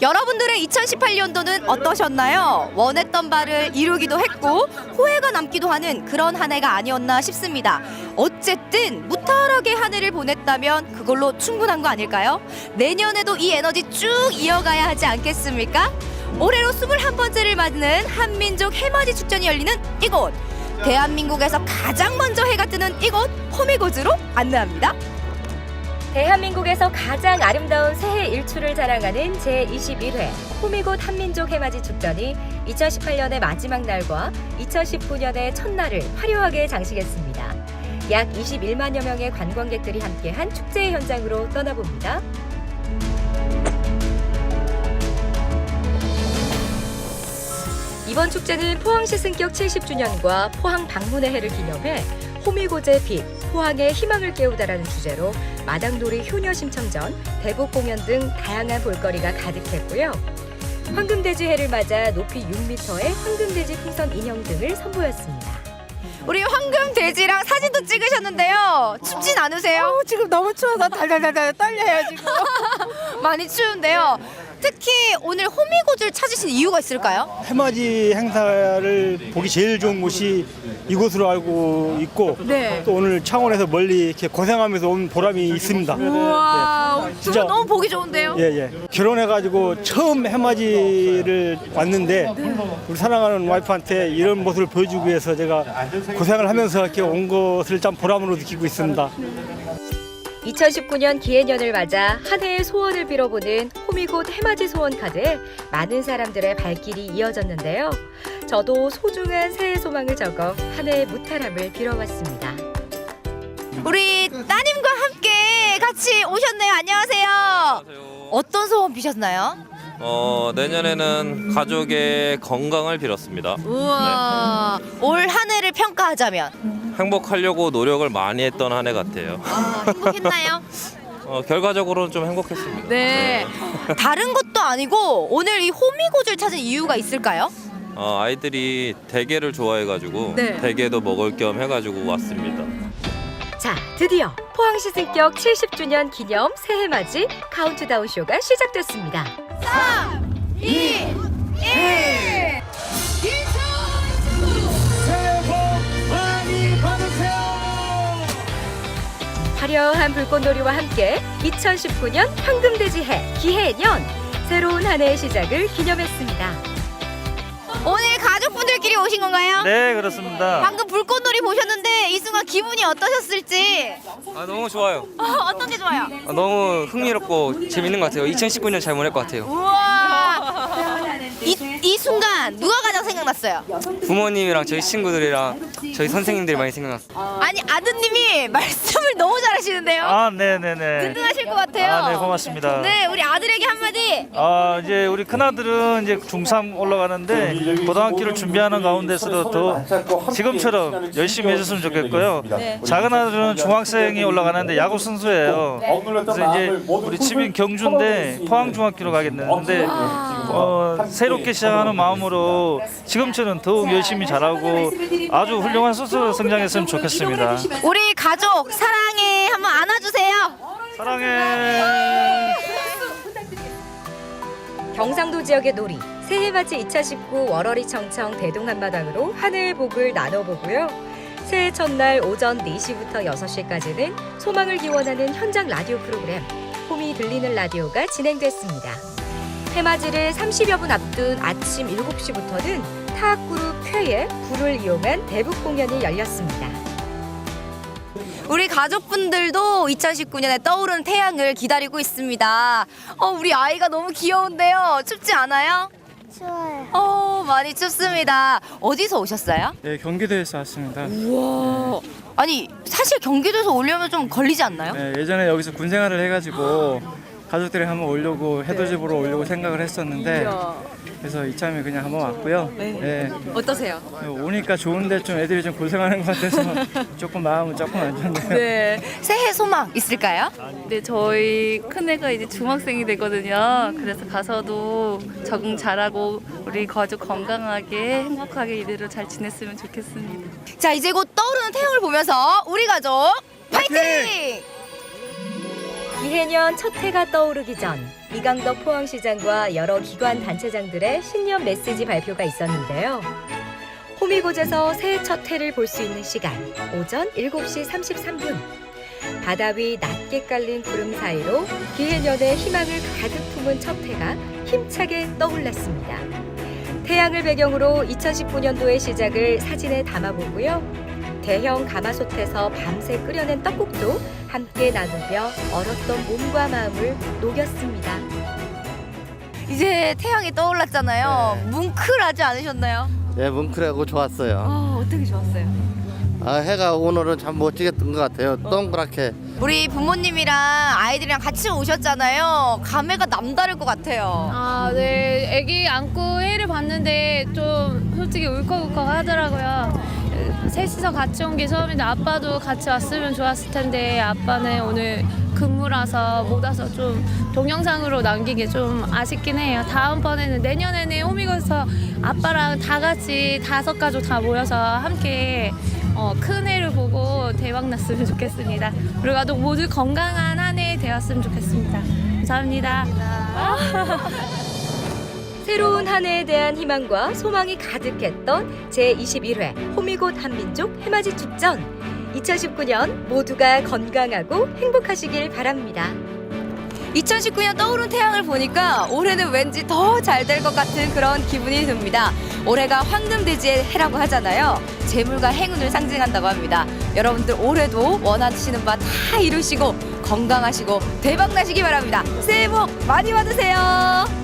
여러분들의 2018년도는 어떠셨나요? 원했던 바를 이루기도 했고 후회가 남기도 하는 그런 한 해가 아니었나 싶습니다. 어쨌든 무탈하게 한 해를 보냈다면 그걸로 충분한 거 아닐까요? 내년에도 이 에너지 쭉 이어가야 하지 않겠습니까? 올해로 21번째를 맞는 한민족 해맞이 축전이 열리는 이곳 대한민국에서 가장 먼저 해가 뜨는 이곳 호미곶으로 안내합니다. 대한민국에서 가장 아름다운 새해 일출을 자랑하는 제21회 호미곶 한민족 해맞이 축전이 2018년의 마지막 날과 2019년의 첫날을 화려하게 장식했습니다. 약 21만여 명의 관광객들이 함께한 축제 현장으로 떠나봅니다. 이번 축제는 포항시 승격 70주년과 포항 방문의 해를 기념해 호미곶의 빛, 포항의 희망을 깨우다라는 주제로 마당놀이 효녀 심청전, 대복 공연 등 다양한 볼거리가 가득했고요. 황금돼지 해를 맞아 높이 6m의 황금돼지 풍선 인형 등을 선보였습니다. 우리 황금 돼지랑 사진도 찍으셨는데요. 춥진 않으세요? 어, 지금 너무 추워서 달달달달 떨려요 지금. 많이 추운데요. 특히 오늘 호미곶 을 찾으신 이유가 있을까요? 해맞이 행사를 보기 제일 좋은 곳이 이곳으로 알고 있고 네. 또 오늘 창원에서 멀리 이렇게 고생하면서 온 보람이 있습니다. 우와, 진짜. 두 너무 보기 좋은데요. 예, 예. 결혼해가지고 처음 해맞이를 왔는데 우리 사랑하는 와이프한테 이런 모습을 보여주기 위해서 제가 고생을 하면서 이렇게 온 것을 참 보람으로 느끼고 있습니다. 2019년 기해년을 맞아 한 해의 소원을 빌어보는 호미곶 해맞이 소원 카드에 많은 사람들의 발길이 이어졌는데요. 저도 소중한 새해 소망을 적어 한 해의 무탈함을 빌어봤습니다. 우리 따님과 함께 같이 오셨네요. 안녕하세요. 안녕하세요. 어떤 소원 비셨나요? 어, 내년에는 가족의 건강을 빌었습니다. 우와, 올 한 해를 평가하자면 행복하려고 노력을 많이 했던 한 해 같아요. 아, 행복했나요? 어, 결과적으로는 좀 행복했습니다. 네. 다른 것도 아니고 오늘 이 호미곶을 찾은 이유가 있을까요? 어, 아이들이 대게를 좋아해가지고 네. 대게도 먹을 겸 해가지고 왔습니다. 자, 드디어 포항시 승격 70주년 기념 새해 맞이 카운트다운 쇼가 시작됐습니다. 3, 2, 1. 화려한 불꽃놀이와 함께 2019년 황금돼지 해 기해년 새로운 한 해의 시작을 기념했습니다. 오늘 가족분들끼리 오신 건가요? 네 그렇습니다. 방금 불꽃놀이 보셨는데 이 순간 기분이 어떠셨을지 아 너무 좋아요. 어, 어떤 게 좋아요? 아, 너무 흥미롭고 재밌는 것 같아요. 2019년 잘 보낼 것 같아요. 우와 이, 이 순간 누가 가장 생각났어요? 부모님이랑 저희 친구들이랑 저희 선생님들이 많이 생각났어요. 아니 아드님이 말씀을 너무 잘하시는데요 아 네네네. 든든하실 것 같아요 아 네 고맙습니다. 네 우리 아들에게 한마디 아 이제 우리 큰 아들은 이제 중3 올라가는데 고등학교를 준비하는 가운데서도 더 지금처럼 열심히 해줬으면 좋겠고요. 작은 아들은 중학생이 올라가는데 야구 선수예요. 그래서 이제 우리 집인 경주인데 포항 중학교로 가겠는데 어, 새롭게 시작하는 마음으로 지금처럼 더욱 열심히 잘하고 아주 훌륭한 선수로 성장했으면 좋겠습니다. 우리 가족 사랑해 한번 안아주세요 사랑해. 경상도 지역의 놀이 새해맞이 2019 월월이 청청 대동 한마당으로 하늘 복을 나눠보고요. 새해 첫날 오전 4시부터 6시까지는 소망을 기원하는 현장 라디오 프로그램 홈이 들리는 라디오가 진행됐습니다. 해맞이를 30여 분 앞둔 아침 7시부터는 타악그룹 쾌의 불을 이용한 대북 공연이 열렸습니다. 우리 가족분들도 2019년에 떠오르는 태양을 기다리고 있습니다. 어, 우리 아이가 너무 귀여운데요. 춥지 않아요? 추워요. 어, 많이 춥습니다. 어디서 오셨어요? 네, 경기도에서 왔습니다. 우와. 아니, 사실 경기도에서 오려면 좀 걸리지 않나요? 네, 예전에 여기서 군 생활을 해가지고 가족들이 한번 오려고 해돋이 보러 오려고 생각을 했었는데 그래서 이참에 그냥 한번 왔고요. 네. 어떠세요? 오니까 좋은데 좀 애들이 좀 고생하는 것 같아서 조금 마음은 조금 안 좋네요. 네. 새해 소망 있을까요? 네, 저희 큰애가 이제 중학생이 되거든요. 그래서 가서도 적응 잘하고 우리 가족 건강하게 행복하게 이대로 잘 지냈으면 좋겠습니다. 자, 이제 곧 떠오르는 태양을 보면서 우리 가족 파이팅! 기해년 첫 해가 떠오르기 전 이강덕 포항시장과 여러 기관 단체장들의 신년 메시지 발표가 있었는데요. 호미곶에서 새해 첫 해를 볼 수 있는 시간 오전 7시 33분 바다 위 낮게 깔린 구름 사이로 기해년의 희망을 가득 품은 첫 해가 힘차게 떠올랐습니다. 태양을 배경으로 2019년도의 시작을 사진에 담아보고요. 대형 가마솥에서 밤새 끓여낸 떡국도 함께 나누며 얼었던 몸과 마음을 녹였습니다. 이제 태양이 떠올랐잖아요. 뭉클하지 않으셨나요? 예, 뭉클하고 좋았어요. 어, 어떻게 좋았어요? 아, 해가 오늘은 참 멋지게 뜬 것 같아요. 동그랗게. 우리 부모님이랑 아이들이랑 같이 오셨잖아요. 감회가 남다를 것 같아요. 아, 네. 아기 안고 해를 봤는데 좀 솔직히 울컥울컥 하더라고요. 셋이서 같이 온 게 처음인데 아빠도 같이 왔으면 좋았을 텐데 아빠는 오늘 근무라서 못 와서 좀 동영상으로 남기기 좀 아쉽긴 해요. 다음번에는 내년에는 호미곶에서 아빠랑 다 같이 다섯 가족 다 모여서 함께 어, 큰 해를 보고 대박 났으면 좋겠습니다. 그리고 또 모두 건강한 한 해 되었으면 좋겠습니다. 감사합니다. 새로운 한 해에 대한 희망과 소망이 가득했던 제21회 호미곶 한민족 해맞이 축전. 2019년 모두가 건강하고 행복하시길 바랍니다. 2019년 떠오른 태양을 보니까 올해는 왠지 더 잘 될 것 같은 그런 기분이 듭니다. 올해가 황금돼지의 해라고 하잖아요. 재물과 행운을 상징한다고 합니다. 여러분들 올해도 원하시는 바 다 이루시고 건강하시고 대박 나시기 바랍니다. 새해 복 많이 받으세요.